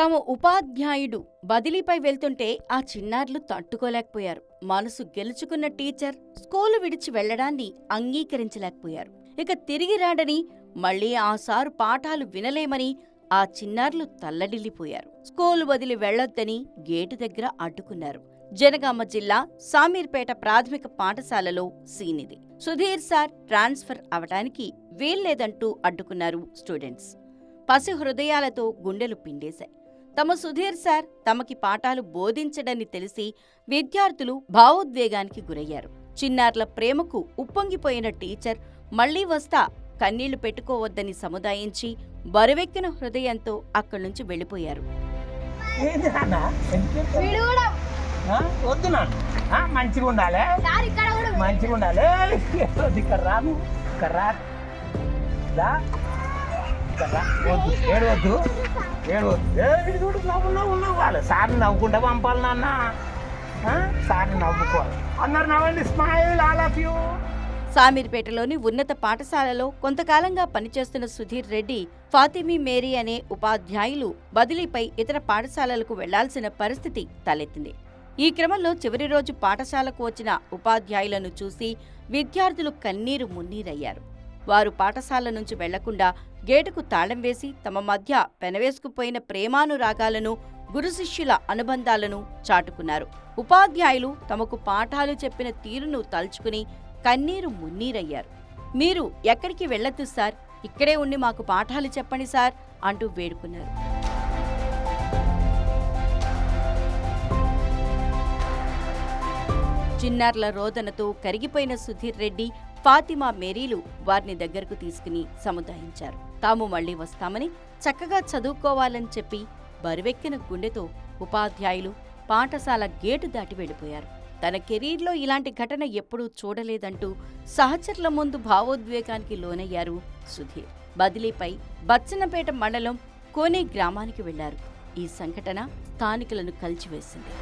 తమ ఉపాధ్యాయుడు బదిలీపై వెళ్తుంటే ఆ చిన్నారులు తట్టుకోలేకపోయారు. మనసు గెలుచుకున్న టీచర్ స్కూలు విడిచి వెళ్ళడాన్ని అంగీకరించలేకపోయారు. ఇక తిరిగి రాడని మళ్ళీ ఆ సారు పాఠాలు వినలేమని ఆ చిన్నారులు తల్లడిల్లిపోయారు. స్కూలు వదిలి వెళ్ళొద్దని గేటు దగ్గర అడ్డుకున్నారు. జనగామ జిల్లా సామీర్పేట ప్రాథమిక పాఠశాలలో సీనిది. సుధీర్ సార్ ట్రాన్స్ఫర్ అవటానికి వీల్లేదంటూ అడ్డుకున్నారు స్టూడెంట్స్. పసి హృదయాలతో గుండెలు పిండేశాయి. తమ సుధీర్ సార్ తమకి పాఠాలు బోధించడని తెలిసి విద్యార్థులు భావోద్వేగానికి గురయ్యారు. చిన్నారుల ప్రేమకు ఉప్పొంగిపోయిన టీచర్ మళ్ళీ వస్తా కన్నీళ్ళు పెట్టుకోవద్దని సముదాయించి బరువెక్కిన హృదయంతో అక్కడి నుంచి వెళ్ళిపోయారు మంచిగా ఉండాలి. సార్ ఇక్కడ కూడా మంచిగా ఉండాలి. ఇక్కడ రాను. ఇక్కడ రా. వద్దు. ఏడవద్దు ఏడవద్దు ఏడు వద్దు. ఏ, వీడు చూడు నవ్వు నవ్వు నవ్వాలి సార్ నవ్వుకుంటే పంపాలి నాన్న. సార్ని నవ్వుకోవాలి. అందరు నవ్వండి. Smile all of you. సామీర్పేటలోని ఉన్నత పాఠశాలలో కొంతకాలంగా పనిచేస్తున్న సుధీర్ రెడ్డి ఫాతిమీ మేరీ అనే ఉపాధ్యాయులు బదిలీపై ఇతర పాఠశాలలకు వెళ్ళాల్సిన పరిస్థితి తలెత్తింది. ఈ క్రమంలో చివరి రోజు పాఠశాలకు వచ్చిన ఉపాధ్యాయులను చూసి విద్యార్థులు కన్నీరు మున్నీరయ్యారు. వారు పాఠశాల నుంచి వెళ్ళకుండా గేటుకు తాళం వేసి తమ మధ్య పెనవేసుకుపోయిన ప్రేమానురాగాలను గురు శిష్యుల అనుబంధాలను చాటుకున్నారు. ఉపాధ్యాయులు తమకు పాఠాలు చెప్పిన తీరును తలుచుకుని కన్నీరు మున్నీరయ్యారు. మీరు ఎక్కడికి వెళ్ళొద్దు సార్ ఇక్కడే ఉండి మాకు పాఠాలు చెప్పండి సార్ అంటూ వేడుకున్నారు. చిన్నారుల రోదనతో కరిగిపోయిన సుధీర్ రెడ్డి ఫాతిమా మేరీలు వారిని దగ్గరకు తీసుకుని సముదాయించారు. తాము మళ్ళీ వస్తామని చక్కగా చదువుకోవాలని చెప్పి బరువెక్కిన గుండెతో ఉపాధ్యాయులు పాఠశాల గేటు దాటి వెళ్ళిపోయారు. తన కెరీర్లో ఇలాంటి ఘటన ఎప్పుడూ చూడలేదంటూ సహచరుల ముందు భావోద్వేగానికి లోనయ్యారు సుధీర్. బదిలీపై బచ్చన్నపేట మండలం కోనే గ్రామానికి వెళ్ళారు. ఈ సంఘటన స్థానికులను కలిచివేసింది.